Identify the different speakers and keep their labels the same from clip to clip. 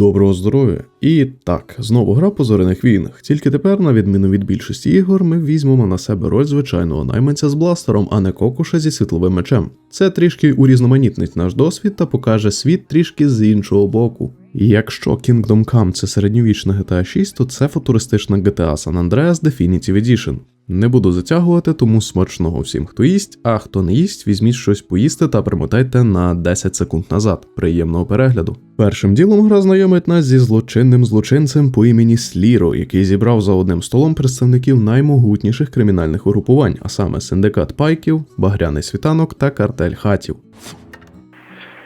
Speaker 1: Доброго здоров'я! І так, знову гра по зоряних війнах. Тільки тепер, на відміну від більшості ігор, ми візьмемо на себе роль звичайного найманця з бластером, а не кокуша зі світловим мечем. Це трішки урізноманітнить наш досвід та покаже світ трішки з іншого боку. І якщо Kingdom Come це середньовічна GTA 6, то це футуристична GTA San Andreas Definitive Edition. Не буду затягувати, тому смачного всім, хто їсть, а хто не їсть, візьміть щось поїсти та примотайте на 10 секунд назад. Приємного перегляду. Першим ділом гра знайомить нас зі злочинним злочинцем по імені Сліро, який зібрав за одним столом представників наймогутніших кримінальних угрупувань, а саме синдикат пайків, багряний світанок та картель хатів.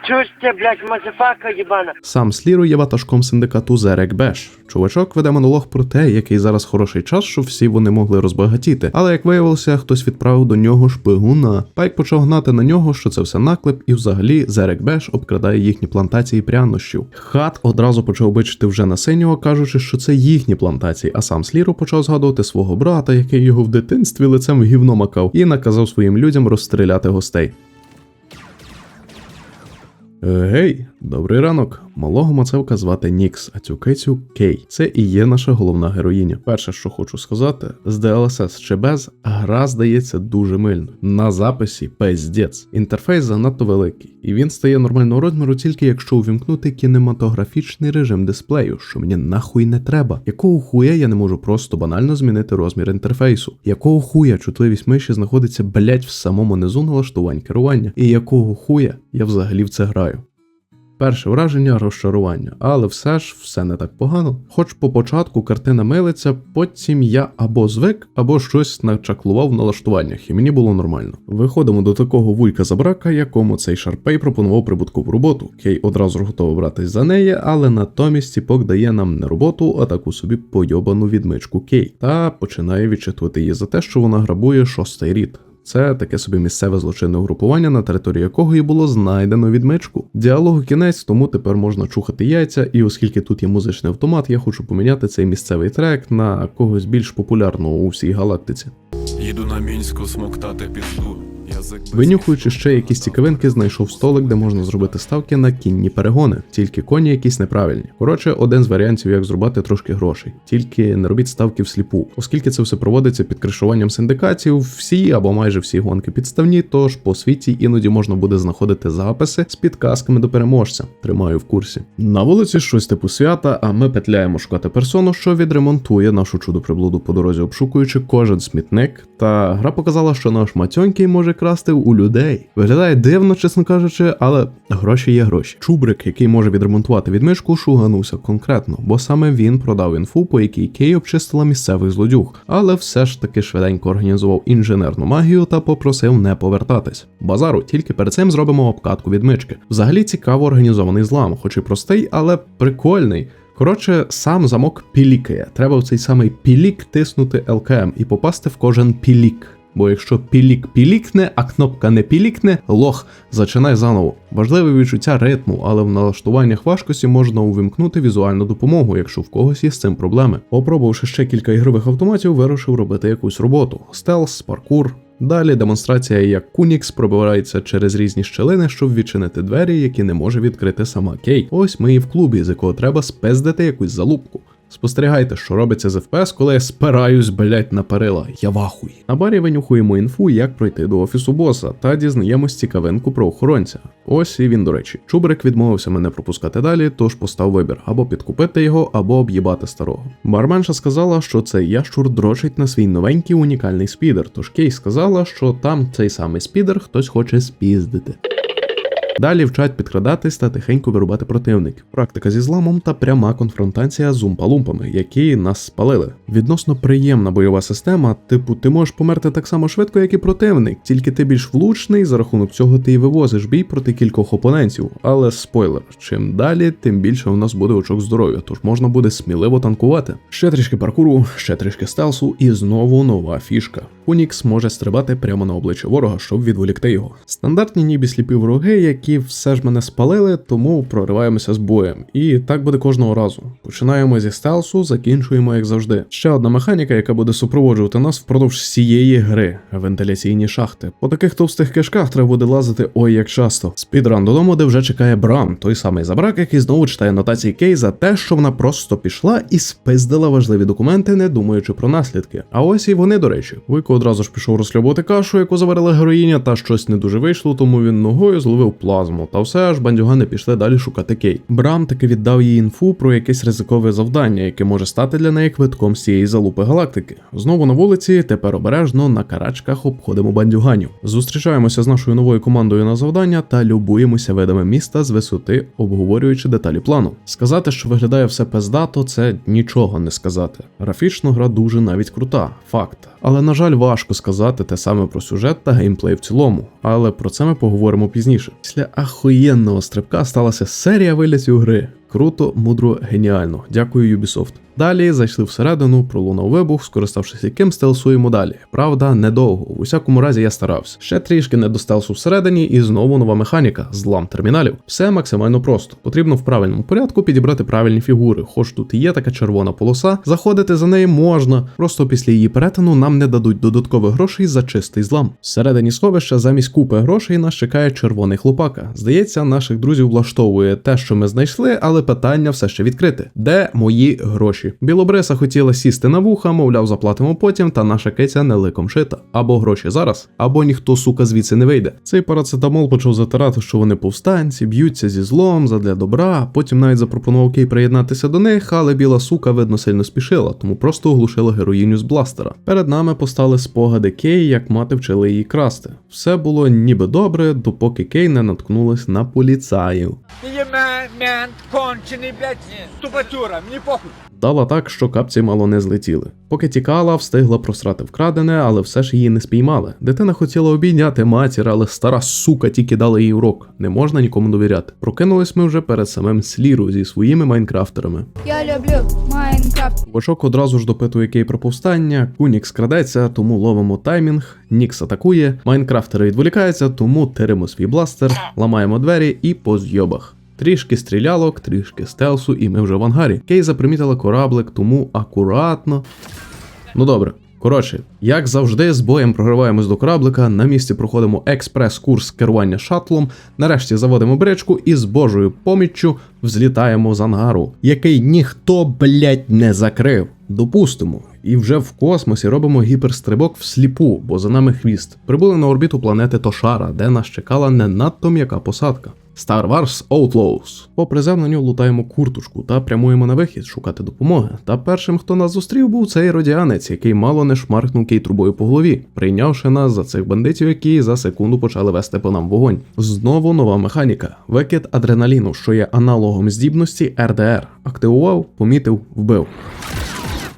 Speaker 2: Чуєш ти, блядь, мазефака єбана?
Speaker 1: Сам Сліро є ватажком синдикату Зерек Беш. Чувачок веде монолог про те, який зараз хороший час, щоб всі вони могли розбагатіти. Але як виявилося, хтось відправив до нього шпигуна. Пайк почав гнати на нього, що це все наклеп, і взагалі Зерек Беш обкрадає їхні плантації прянощів. Хат одразу почав бичити вже на синього, кажучи, що це їхні плантації, а сам Сліро почав згадувати свого брата, який його в дитинстві лицем в гівно макав, і наказав своїм людям розстріляти гостей. Е, Гей, добрий ранок. Малого мацевка звати Нікс, а цю кицю Кей. Це і є наша головна героїня. Перше, що хочу сказати, з DLSS чи без, гра здається дуже мильно. На записі пиздець. Інтерфейс занадто великий, і він стає нормального розміру тільки якщо увімкнути кінематографічний режим дисплею, що мені нахуй не треба. Якого хуя я не можу просто банально змінити розмір інтерфейсу? Якого хуя чутливість миші знаходиться блять в самому низу налаштувань керування? І якого хуя я взагалі в це граю? Перше враження розчарування, але все ж все не так погано. Хоч по початку картина милиться, потім я або звик, або щось начаклував в налаштуваннях, і мені було нормально. Виходимо до такого вуйка забрака, якому цей шарпей пропонував прибуткову роботу. Кей одразу ж готовий братись за неї, але натомість ціпок дає нам не роботу, а таку собі пойобану відмичку Кей, та починає відчитувати її за те, що вона грабує шостий рід. Це таке собі місцеве злочинне угрупування, на території якого і було знайдено відмичку. Діалогу кінець, тому тепер можна чухати яйця, і оскільки тут є музичний автомат, я хочу поміняти цей місцевий трек на когось більш популярного у всій галактиці.
Speaker 3: Їду на мінську смоктати пізду.
Speaker 1: Винюхуючи ще якісь цікавинки, знайшов столик, де можна зробити ставки на кінні перегони, тільки коні якісь неправильні. Коротше, один з варіантів, як зробити трошки грошей. Тільки не робіть ставки всліпу, оскільки це все проводиться під кришуванням синдикатів, всі або майже всі гонки підставні, тож по світі іноді можна буде знаходити записи з підказками до переможця. Тримаю в курсі. На вулиці щось типу свята, а ми петляємо шукати персону, що відремонтує нашу чудо приблуду по дорозі, обшукуючи кожен смітник. Та гра показала, що наш матьонький може красти у людей. Виглядає дивно, чесно кажучи, але гроші є гроші. Чубрик, який може відремонтувати відмишку, шуганувся конкретно, бо саме він продав інфу, по якій Кей обчистила місцевих злодюг, але все ж таки швиденько організував інженерну магію та попросив не повертатись. Базару тільки перед цим зробимо обкатку відмички. Взагалі цікаво організований злам, хоч і простий, але прикольний. Коротше, сам замок пілікає. Треба в цей самий пілік тиснути ЛКМ і попасти в кожен пілік. Бо якщо пілік пілікне, а кнопка не пілікне, лох, зачинай заново. Важливе відчуття ритму, але в налаштуваннях важкості можна увімкнути візуальну допомогу, якщо в когось є з цим проблеми. Попробувавши ще кілька ігрових автоматів, вирушив робити якусь роботу: стелс, паркур. Далі демонстрація, як Кунікс пробирається через різні щелини, щоб відчинити двері, які не може відкрити сама Кей. Ось ми і в клубі, з якого треба спиздити якусь залупку. Спостерігайте, що робиться з FPS, коли я спираюсь, блять, на перила. Я вахуй. На барі винюхуємо інфу, як пройти до офісу боса, та дізнаємось цікавинку про охоронця. Ось і він, до речі. Чубрик відмовився мене пропускати далі, тож постав вибір або підкупити його, або об'їбати старого. Барменша сказала, що цей ящур дрочить на свій новенький унікальний спідер. Тож Кей сказала, що там цей самий спідер хтось хоче спіздити. Далі вчать підкрадатись та тихенько вирубати противників. Практика зі зламом та пряма конфронтація з умпалумпами, які нас спалили. Відносно приємна бойова система, типу, ти можеш померти так само швидко, як і противник, тільки ти більш влучний, за рахунок цього ти і вивозиш бій проти кількох опонентів. Але спойлер, чим далі, тим більше у нас буде очок здоров'я, тож можна буде сміливо танкувати. Ще трішки паркуру, ще трішки стелсу, і знову нова фішка. Унікс може стрибати прямо на обличчя ворога, щоб відволікти його. Стандартні ніби сліпі вороги, які які все ж мене спалили, тому прориваємося з боєм. І так буде кожного разу. Починаємо зі стелсу, закінчуємо як завжди. Ще одна механіка, яка буде супроводжувати нас впродовж всієї гри вентиляційні шахти. По таких товстих кишках треба буде лазити ой як часто. Спідран додому, де вже чекає Бран, той самий забрак, який знову читає нотації Кей за те, що вона просто пішла і спиздила важливі документи, не думаючи про наслідки. А ось і вони, до речі. Вуйко одразу ж пішов розхльобувати кашу, яку заварила героїня, та щось не дуже вийшло, тому він ногою зловив плазму. Та все ж бандюгани пішли далі шукати Кей. Брам таки віддав їй інфу про якесь ризикове завдання, яке може стати для неї квитком з цієї залупи галактики. Знову на вулиці, тепер обережно на карачках обходимо бандюганів. Зустрічаємося з нашою новою командою на завдання та любуємося видами міста з висоти, обговорюючи деталі плану. Сказати, що виглядає все пиздато, це нічого не сказати. Графічно гра дуже навіть крута, факт. Але на жаль, важко сказати те саме про сюжет та геймплей в цілому. Але про це ми поговоримо пізніше. Після ахуєнного стрибка сталася серія вилітів гри. Круто, мудро, геніально. Дякую Ubisoft. Далі зайшли всередину, пролунав вибух, скориставшись яким стелсуємо далі. Правда, недовго. У усякому разі я старався. Ще трішки не до стелсу всередині, і знову нова механіка злам терміналів. Все максимально просто. Потрібно в правильному порядку підібрати правильні фігури. Хоч тут і є така червона полоса, заходити за неї можна. Просто після її перетину нам не дадуть додаткових грошей за чистий злам. Всередині сховища замість купи грошей нас чекає червоний хлопака. Здається, наших друзів влаштовує те, що ми знайшли, але питання все ще відкрите. Де мої гроші? Білобриса хотіла сісти на вуха, мовляв, заплатимо потім, та наша киця не ликом шита. Або гроші зараз, або ніхто сука звідси не вийде. Цей парацетамол почав затирати, що вони повстанці, б'ються зі злом, задля добра. Потім навіть запропонував Кей приєднатися до них, але біла сука видно сильно спішила, тому просто оглушила героїню з бластера. Перед нами постали спогади Кей, як мати вчили її красти. Все було ніби добре, допоки Кей не наткнулась на поліцаїв.
Speaker 4: Кончений, блядь, ступатюра, мені похуй.
Speaker 1: Дала так, що капці мало не злетіли. Поки тікала, встигла просрати вкрадене, але все ж її не спіймали. Дитина хотіла обійняти матір, але стара сука тільки дала їй урок. Не можна нікому довіряти. Прокинулись ми вже перед самим сліру зі своїми майнкрафтерами.
Speaker 5: Я люблю Майнкрафт.
Speaker 1: Бочок одразу ж допитує Кей про повстання, Кунікс крадеться, тому ловимо таймінг, Нікс атакує, майнкрафтери відволікаються, тому теримо свій бластер, ламаємо двері і по зйобах. Трішки стрілялок, трішки стелсу, і ми вже в ангарі. Кей запримітила кораблик, тому акуратно. Ну добре. Коротше, як завжди, з боєм прогриваємось до кораблика, на місці проходимо експрес-курс керування шатлом, нарешті заводимо бричку і з Божою поміччю взлітаємо з ангару, який ніхто, блять, не закрив. Допустимо, і вже в космосі робимо гіперстрибок всліпу, бо за нами хвіст. Прибули на орбіту планети Тошара, де нас чекала не надто м'яка посадка. Star Wars Outlaws. По приземленню лутаємо куртушку та прямуємо на вихід шукати допомоги. Та першим, хто нас зустрів, був цей родіанець, який мало не шмаркнув кей трубою по голові, прийнявши нас за цих бандитів, які за секунду почали вести по нам вогонь. Знову нова механіка. Викид адреналіну, що є аналогом здібності РДР. Активував, помітив, вбив.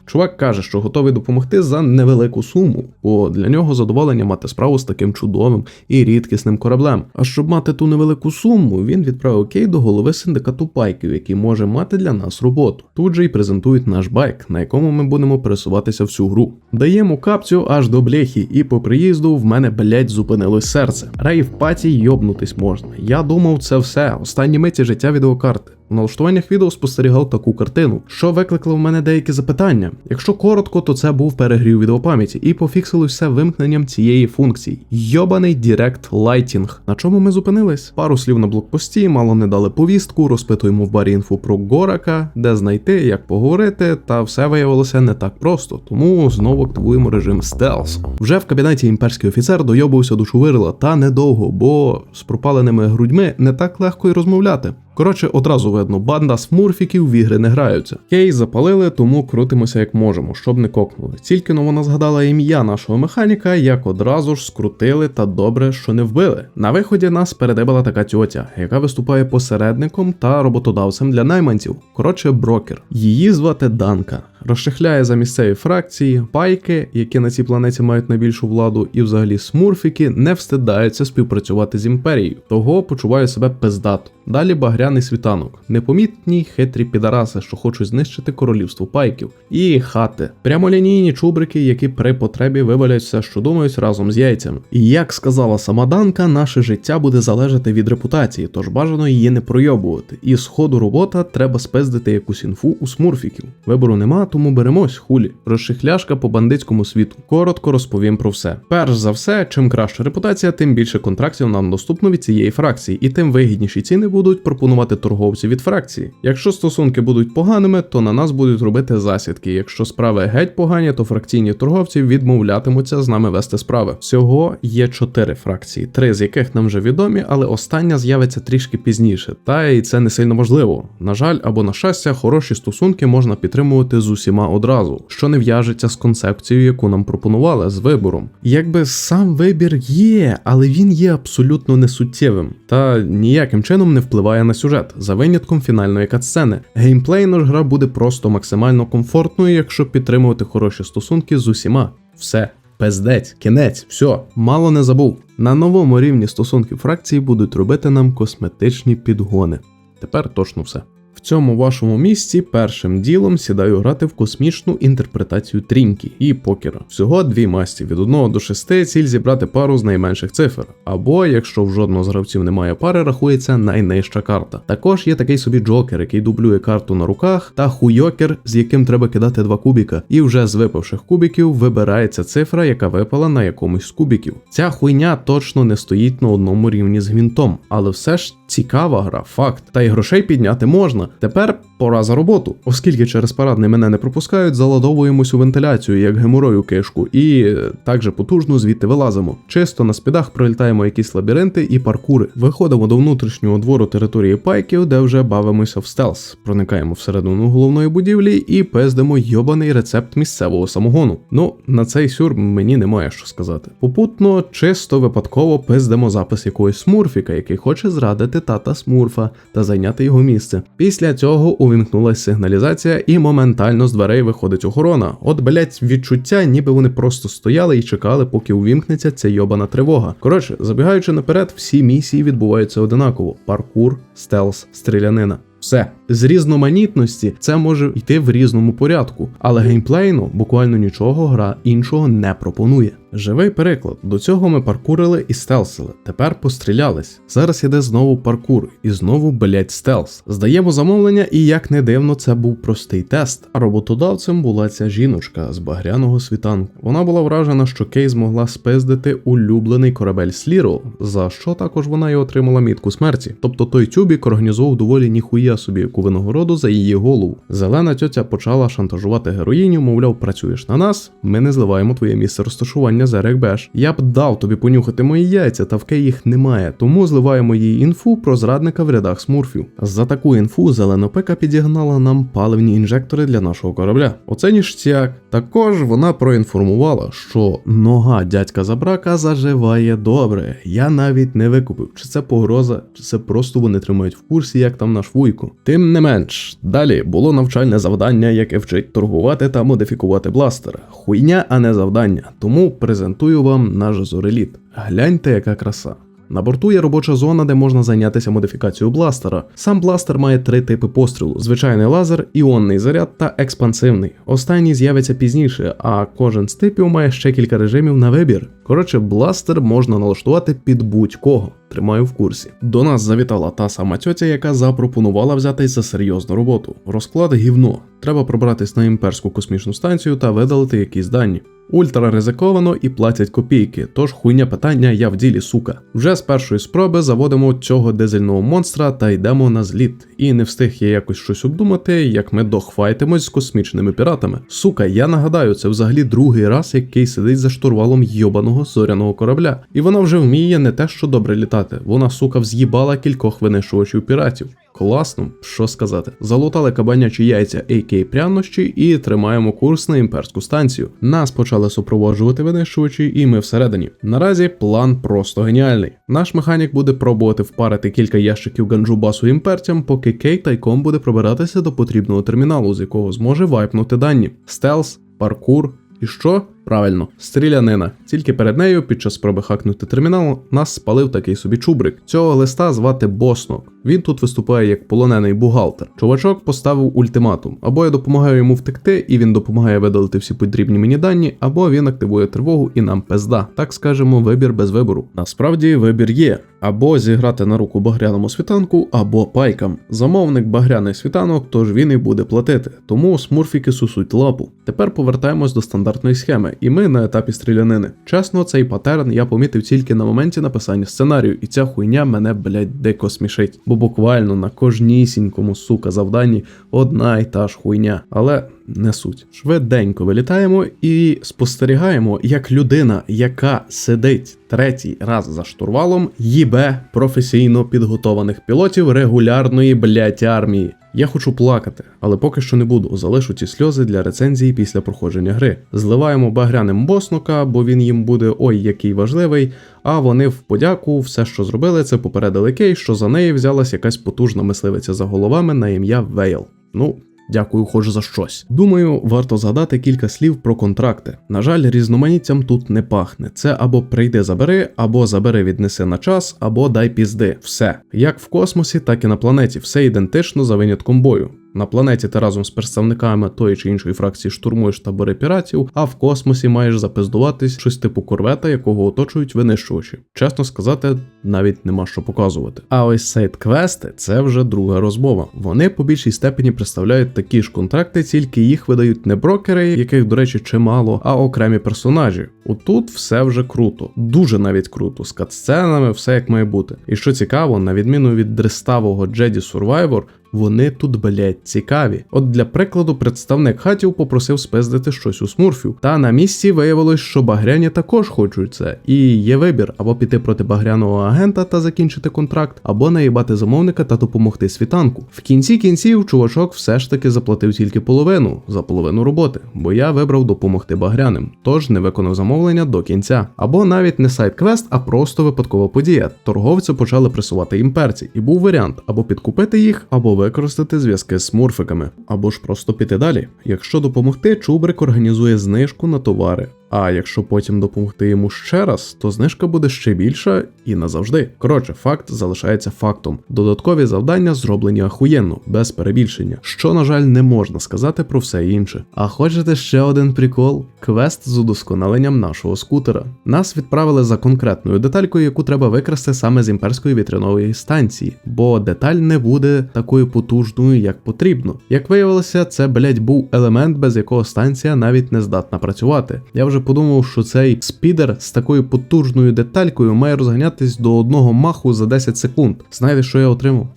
Speaker 1: Чувак каже, що готовий допомогти за невелику суму, бо для нього задоволення мати справу з таким чудовим і рідкісним кораблем. А щоб мати ту невелику суму, він відправив Кей до голови синдикату пайків, який може мати для нас роботу. Тут же й презентують наш байк, на якому ми будемо пересуватися всю гру. Даємо капцю аж до бляхи, і по приїзду в мене блять зупинилось серце. Рейв паті йобнутись можна. Я думав, це все. Останні миті життя відеокарти. В налаштуваннях відео спостерігав таку картину, що викликало в мене деякі запитання. Якщо коротко, то це був перегрів відеопам'яті і пофіксили все вимкненням цієї функції. Йобаний Direct Lighting. На чому ми зупинились? Пару слів на блокпості, мало не дали повістку, розпитуємо в барі інфу про Горака, де знайти, як поговорити, та все виявилося не так просто, тому знову активуємо режим стелс. Вже в кабінеті імперський офіцер дойобувався до Шувирила, та недовго, бо з пропаленими грудьми не так легко й розмовляти. Коротше, одразу видно, банда смурфіків в ігри не граються. Кейс запалили, тому крутимося як можемо, щоб не кокнули. Тільки но вона згадала ім'я нашого механіка, як одразу ж скрутили та добре, що не вбили. На виході нас передибала така тьотя, яка виступає посередником та роботодавцем для найманців. Коротше, брокер. Її звати Данка. розшихляє за місцеві фракції, пайки, які на цій планеті мають найбільшу владу, і взагалі смурфіки не встидаються співпрацювати з імперією, того почуваю себе пиздато. Далі багряний світанок, непомітні хитрі підараси, що хочуть знищити королівство пайків, і хати, прямолінійні чубрики, які при потребі вивалять все, що думають разом з яйцями. І як сказала сама Данка, наше життя буде залежати від репутації, тож бажано її не пройобувати. І з ходу робота треба спиздити якусь інфу у смурфіків. Вибору нема, тому беремось хулі. Розшихляшка по бандитському світу. Коротко розповім про все. Перш за все, чим краща репутація, тим більше контрактів нам доступно від цієї фракції, і тим вигідніші ціни будуть пропонувати торговці від фракції. Якщо стосунки будуть поганими, то на нас будуть робити засідки. Якщо справи геть погані, то фракційні торговці відмовлятимуться з нами вести справи. Всього є чотири фракції, три з яких нам вже відомі, але остання з'явиться трішки пізніше. Та й це не сильно важливо. На жаль, або на щастя, хороші стосунки можна підтримувати з усіма одразу, що не в'яжеться з концепцією, яку нам пропонували з вибором. Якби сам вибір є, але він є абсолютно несуттєвим та ніяким чином не впливає на сюжет, за винятком фінальної катсцени. Геймплейно ж гра буде просто максимально комфортною, якщо підтримувати хороші стосунки з усіма. Все. Пиздець, кінець, все, мало не забув. На новому рівні стосунки фракції будуть робити нам косметичні підгони. Тепер точно все. В цьому вашому місці першим ділом сідаю грати в космічну інтерпретацію тріньки і покера. Всього дві масті від 1 до 6 ціль зібрати пару з найменших цифр. Або, якщо в жодного з гравців немає пари, рахується найнижча карта. Також є такий собі джокер, який дублює карту на руках, та хуйокер, з яким треба кидати два кубіка. І вже з випавших кубіків вибирається цифра, яка випала на якомусь з кубіків. Ця хуйня точно не стоїть на одному рівні з гвинтом, але все ж цікава гра, факт. Та й грошей підняти можна. Тепер пора за роботу. Оскільки через парадний мене не пропускають, заладовуємось у вентиляцію, як геморою кишку, і також потужно звідти вилазимо. Чисто на спідах пролітаємо якісь лабіринти і паркури. Виходимо до внутрішнього двору території пайків, де вже бавимося в стелс. Проникаємо всередину головної будівлі і пиздимо йобаний рецепт місцевого самогону. Ну, на цей сюр мені немає що сказати. Попутно, чисто випадково пиздимо запис якогось смурфіка, який хоче зрадити тата смурфа та зайняти його місце. Після цього увімкнулася сигналізація, і моментально з дверей виходить охорона. От, блять, відчуття, ніби вони просто стояли і чекали, поки увімкнеться ця йобана тривога. Коротше, забігаючи наперед, всі місії відбуваються одинаково: паркур, стелс, стрілянина. Все з різноманітності це може йти в різному порядку, але геймплейно буквально нічого гра іншого не пропонує. Живий переклад. До цього ми паркурили і стелсили. Тепер пострілялись. Зараз іде знову паркур і знову блять стелс. Здаємо замовлення, і як не дивно, це був простий тест. А роботодавцем була ця жіночка з багряного світанку. Вона була вражена, що Кей змогла спиздити улюблений корабель Сліро, за що також вона й отримала мітку смерті. Тобто той тюбік організував доволі ніхуя собі яку винагороду за її голову. Зелена тьотя почала шантажувати героїню, мовляв, працюєш на нас, ми не зливаємо твоє місце розташування за рекбеш. Я б дав тобі понюхати мої яйця, та в Кей їх немає, тому зливаємо їй інфу про зрадника в рядах смурфів. За таку інфу зеленопека підігнала нам паливні інжектори для нашого корабля. Оце ніштяк. Також вона проінформувала, що нога дядька Забрака заживає добре. Я навіть не викупив, чи це погроза, чи це просто вони тримають в курсі, як там наш вуйко. Тим не менш, далі було навчальне завдання, яке вчить торгувати та модифікувати бластер. Хуйня, а не завдання. Тому презентую вам наш зореліт. Гляньте, яка краса. На борту є робоча зона, де можна зайнятися модифікацією бластера. Сам бластер має три типи пострілу: звичайний лазер, іонний заряд та експансивний. Останній з'явиться пізніше, а кожен з типів має ще кілька режимів на вибір. Коротше, бластер можна налаштувати під будь-кого. Тримаю в курсі. До нас завітала та сама тьотя, яка запропонувала взятись за серйозну роботу. Розклад гівно. Треба пробратись на імперську космічну станцію та видалити якісь дані. Ультра ризиковано і платять копійки, тож хуйня питання я в ділі, сука. Вже з першої спроби заводимо цього дизельного монстра та йдемо на зліт. І не встиг я якось щось обдумати, як ми дохвайтимось з космічними піратами. Сука, я нагадаю, це взагалі другий раз, який сидить за штурвалом йобаного зоряного корабля. І вона вже вміє не те, що добре літати. Вона, сука, вз'їбала кількох винищувачів піратів. Класно, що сказати. Залутали кабанячі яйця AK прянощі і тримаємо курс на імперську станцію. Нас почали супроводжувати винищувачі, і ми всередині. Наразі план просто геніальний. Наш механік буде пробувати впарити кілька ящиків ганджубасу імперцям, поки Кей тайком буде пробиратися до потрібного терміналу, з якого зможе вайпнути дані. Стелс, паркур. І що? Правильно, стрілянина. Тільки перед нею, під час спроби хакнути термінал, нас спалив такий собі чубрик. Цього листа звати Боснок. Він тут виступає як полонений бухгалтер. Чувачок поставив ультиматум: або я допомагаю йому втекти, і він допомагає видалити всі потрібні мені дані, або він активує тривогу і нам пизда. Так скажемо, вибір без вибору. Насправді вибір є. Або зіграти на руку багряному світанку, або пайкам. Замовник багряний світанок, тож він і буде платити. Тому смурфіки сусуть лапу. Тепер повертаємось до стандартної схеми, і ми на етапі стрілянини. Чесно, цей патерн я помітив тільки на моменті написання сценарію, і ця хуйня мене, блядь, дико смішить. Бо буквально на кожнісінькому сука завданні одна й та ж хуйня. Але не суть. Швиденько вилітаємо і спостерігаємо, як людина, яка сидить третій раз за штурвалом, їбе професійно підготованих пілотів регулярної блять армії. Я хочу плакати, але поки що не буду. Залишу ці сльози для рецензії після проходження гри. Зливаємо багряним боснука, бо він їм буде ой який важливий. А вони в подяку все, що зробили, це попередили Кей, що за неї взялась якась потужна мисливиця за головами на ім'я Вейл. Ну, Дякую, хоч за щось. Думаю, варто згадати кілька слів про контракти. На жаль, різноманіттям тут не пахне. Це або прийди забери, або забери віднеси на час, або дай пізди. Все. Як в космосі, так і на планеті. Все ідентично за винятком бою. На планеті ти разом з представниками тої чи іншої фракції штурмуєш табори піратів, а в космосі маєш запиздуватись щось типу корвета, якого оточують винищувачі. Чесно сказати, навіть нема що показувати. А ось сайт-квести це вже друга розмова. Вони по більшій степені представляють такі ж контракти, тільки їх видають не брокери, яких, до речі, чимало, а окремі персонажі. Отут все вже круто, дуже навіть круто, з катсценами, все як має бути. І що цікаво, на відміну від дреставого Jedi Survivor, вони тут, блять, цікаві. От для прикладу, представник хатів попросив спиздити щось у смурфів. Та на місці виявилось, що багряні також хочуть це. І є вибір або піти проти багряного агента та закінчити контракт, або наїбати замовника та допомогти світанку. В кінці кінців чувачок все ж таки заплатив тільки половину за половину роботи, бо я вибрав допомогти багряним, тож не виконав замовлення до кінця. Або навіть не сайт-квест, а просто випадкова подія. Торговці почали пресувати імперці, і був варіант або підкупити їх, або використати зв'язки з морфиками, або ж просто піти далі. Якщо допомогти, Чубрик організує знижку на товари. А якщо потім допомогти йому ще раз, то знижка буде ще більша і назавжди. Коротше, факт залишається фактом. Додаткові завдання зроблені ахуєнно, без перебільшення, що, на жаль, не можна сказати про все інше. А хочете ще один прикол? Квест з удосконаленням нашого скутера. Нас відправили за конкретною деталькою, яку треба викрасти саме з імперської вітрянової станції, бо деталь не буде такою потужною, як потрібно. Як виявилося, це блять був елемент, без якого станція навіть не здатна працювати. Я вже подумав, що цей спідер з такою потужною деталькою має розганятись до одного маху за 10 секунд. Знаєте, що я отримав?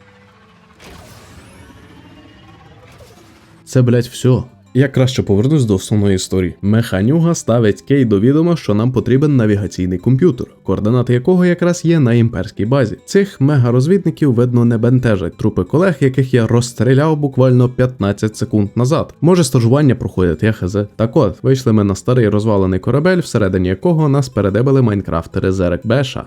Speaker 1: Це, блять, все. Я краще повернусь до основної історії. Механюга ставить Кей до відома, що нам потрібен навігаційний комп'ютер, координати якого якраз є на імперській базі. Цих мегарозвідників видно не бентежать трупи колег, яких я розстріляв буквально 15 секунд назад. Може стажування проходять, я хз. Так от, вийшли ми на старий розвалений корабель, всередині якого нас передебили майнкрафтери Зерек Беша.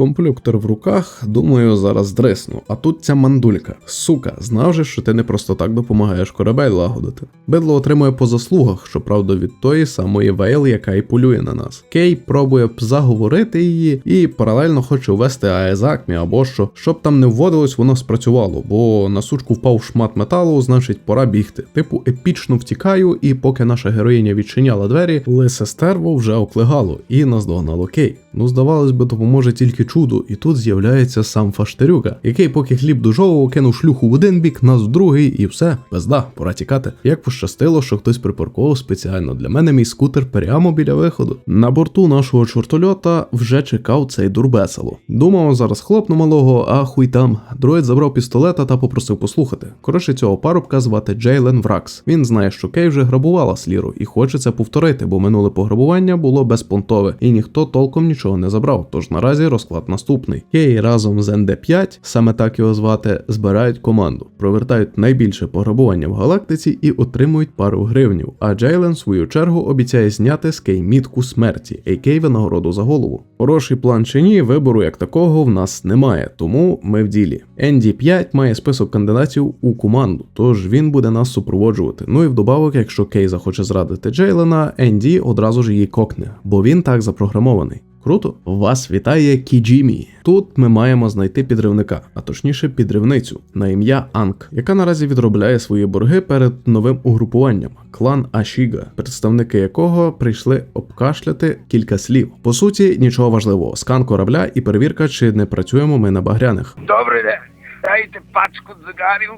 Speaker 1: Комплюктор в руках, думаю, зараз дрисну. А тут ця мандулька. Сука, знав же, що ти не просто так допомагаєш корабель лагодити. Бидло отримує по заслугах, щоправда, від тої самої Вейл, яка і полює на нас. Кей пробує б заговорити її і паралельно хоче ввести Аезакмі або що. Щоб там не вводилось, воно спрацювало, бо на сучку впав шмат металу, значить пора бігти. Типу, епічно втікаю, і поки наша героїня відчиняла двері, лисе стерво вже оклигало і наздогнало Кей. Ну, здавалось би, допоможе тільки чудо, і тут з'являється сам Фаштерюка, який, поки хліб дожовував, кинув шлюху в один бік, нас в другий, і все, пизда, пора тікати. Як пощастило, що хтось припаркував спеціально для мене мій скутер прямо біля виходу. На борту нашого чортольота вже чекав цей дурбесело. Думав, зараз хлопну малого, а хуй там. Дроїд забрав пістолета та попросив послухати. Коротше, цього парубка звати Джейлен Вракс. Він знає, що Кей вже грабувала сліру, і хоче це повторити, бо минуле пограбування було безпонтове, і ніхто толком нічого нічого не забрав, тож наразі розклад наступний. Кей разом з НД5, саме так його звати, збирають команду, провертають найбільше пограбування в галактиці і отримують пару гривнів. А Джейлен, в свою чергу, обіцяє зняти з Кей мітку смерті, а.к.а. винагороду за голову. Хороший план чи ні, вибору як такого в нас немає, тому ми в ділі. ND5 має список кандидатів у команду, тож він буде нас супроводжувати. Ну і вдобавок, якщо Кей захоче зрадити Джейлена, ND одразу ж її кокне, бо він так запрограмований. Круто, вас вітає Кіджімі. Тут ми маємо знайти підривника, а точніше підривницю на ім'я Анк, яка наразі відробляє свої борги перед новим угрупуванням клан Ашіга, представники якого прийшли обкашляти кілька слів. По суті, нічого важливого: скан корабля і перевірка, чи не працюємо ми на багряних.
Speaker 2: Добрий день. Дайте пачку цигарів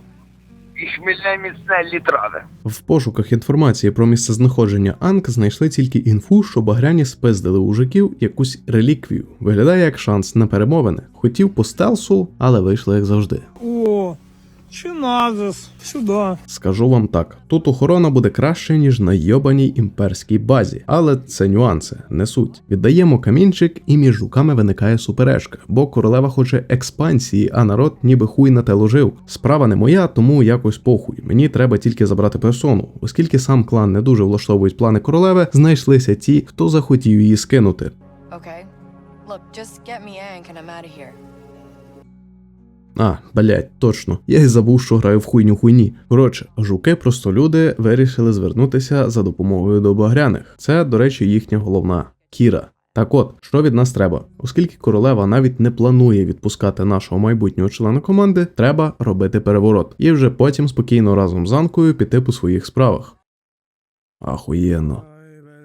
Speaker 2: і хмільне міцне літрове.
Speaker 1: В пошуках інформації про місцезнаходження Анк знайшли тільки інфу, що багряні спиздили у жуків якусь реліквію. Виглядає як шанс на перемовини. Хотів по стелсу, але вийшло як завжди.
Speaker 6: О, чиназис, сюда.
Speaker 1: Скажу вам так: тут охорона буде краще, ніж на йобаній імперській базі, але це нюанси, не суть. Віддаємо камінчик, і між жуками виникає суперечка, бо королева хоче експансії, а народ ніби хуй на те ложив. Справа не моя, тому якось похуй. Мені треба тільки забрати персону, оскільки сам клан не дуже влаштовують плани королеви, знайшлися ті, хто захотів її скинути.
Speaker 7: Okay. Look, just get me Ank and I'm out of here.
Speaker 1: А, блять, точно. Я й забув, що граю в хуйню хуйні. Коротше, жуки просто люди вирішили звернутися за допомогою до багряних. Це, до речі, їхня головна Кіра. Так от, що від нас треба? Оскільки королева навіть не планує відпускати нашого майбутнього члена команди, треба робити переворот. І вже потім спокійно разом з Анкою піти по своїх справах. Ахуєнно.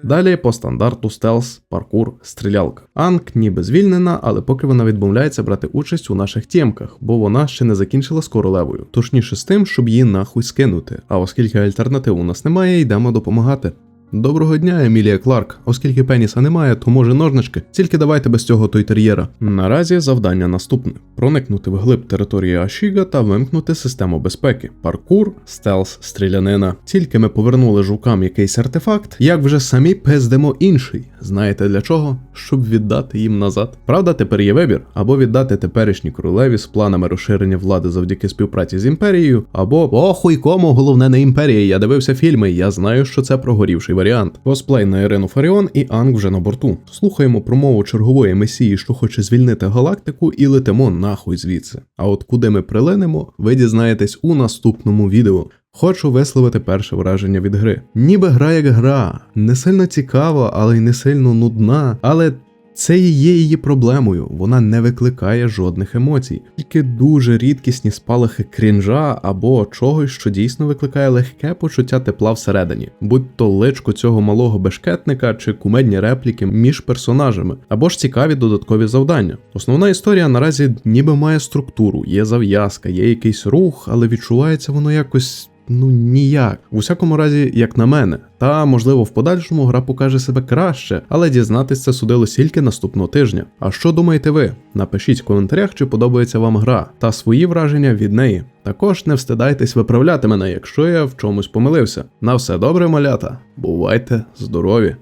Speaker 1: Далі по стандарту стелс, паркур, стрілялка. Анк ніби звільнена, але поки вона відмовляється брати участь у наших тємках, бо вона ще не закінчила з королевою. Точніше з тим, щоб її нахуй скинути. А оскільки альтернатив у нас немає, йдемо допомагати. Доброго дня, Емілія Кларк. Оскільки пеніса немає, то може ножнички, тільки давайте без цього тойтер'єра. Наразі завдання наступне: проникнути вглиб території Ашіга та вимкнути систему безпеки, паркур, стелс, стрілянина. Тільки ми повернули жукам якийсь артефакт, як вже самі пиздимо інший. Знаєте для чого? Щоб віддати їм назад. Правда, тепер є вибір: або віддати теперішній королеві з планами розширення влади завдяки співпраці з імперією, або похуй кому, головне не імперія. Я дивився фільми, я знаю, що це прогорівший варіант. Косплей на Ірину Фаріон і Анг вже на борту. Слухаємо промову чергової месії, що хоче звільнити галактику, і летимо нахуй звідси. А от куди ми прилинемо, ви дізнаєтесь у наступному відео. Хочу висловити перше враження від гри. Ніби гра як гра, не сильно цікава, але й не сильно нудна. Але це і є її проблемою. Вона не викликає жодних емоцій, тільки дуже рідкісні спалахи крінжа або чогось, що дійсно викликає легке почуття тепла всередині, будь то личко цього малого бешкетника чи кумедні репліки між персонажами, або ж цікаві додаткові завдання. Основна історія наразі ніби має структуру, є зав'язка, є якийсь рух, але відчувається воно якось. Ну ніяк. У всякому разі, як на мене. Та можливо в подальшому гра покаже себе краще, але дізнатись це судилось тільки наступного тижня. А що думаєте ви? Напишіть в коментарях, чи подобається вам гра, та свої враження від неї. Також не встидайтесь виправляти мене, якщо я в чомусь помилився. На все добре, малята. Бувайте здорові!